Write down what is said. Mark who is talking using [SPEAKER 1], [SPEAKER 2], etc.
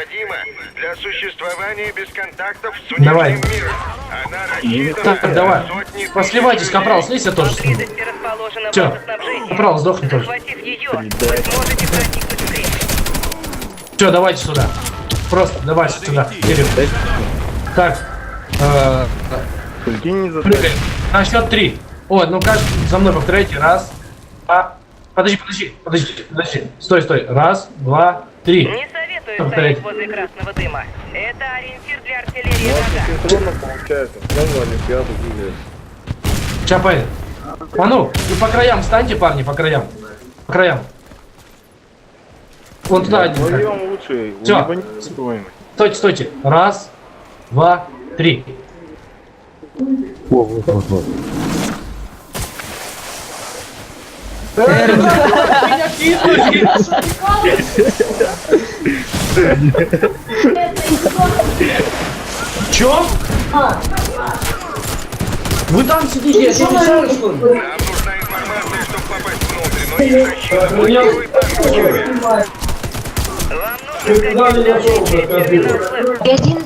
[SPEAKER 1] необходима для существования без контактов с
[SPEAKER 2] Давай.
[SPEAKER 1] миром. Она рассчитана
[SPEAKER 2] Так, давай.
[SPEAKER 1] сотни
[SPEAKER 2] Посливайтесь, капрал, слизь, я тоже сниму.
[SPEAKER 3] Водоснабжение.
[SPEAKER 2] Капрал, сдохни тоже.
[SPEAKER 3] Ее.
[SPEAKER 2] Все, давайте сюда. Просто давайте сюда. Кирилл. Так. э, прыгаем. На счет три. О, ну как за мной повторяйте. Раз, два. Подожди, подожди, подожди, подожди. Стой, стой. Раз, два, три.
[SPEAKER 3] Стоять возле красного дыма. Это ориентир для артиллерии врага.
[SPEAKER 4] синхронно получается. Олимпиаду.
[SPEAKER 2] А ну, и по краям станьте, парни, по краям. По краям. Вон туда один.
[SPEAKER 4] Вдвоем лучше. Стоимость.
[SPEAKER 2] Стойте, стойте. Раз, два, три. Чё? Вы там сидите, я тебе ли?
[SPEAKER 1] Нам нужна информация, чтобы попасть внутрь, но не.
[SPEAKER 3] Вам нужно приложение «Терминал Флэш».
[SPEAKER 5] Один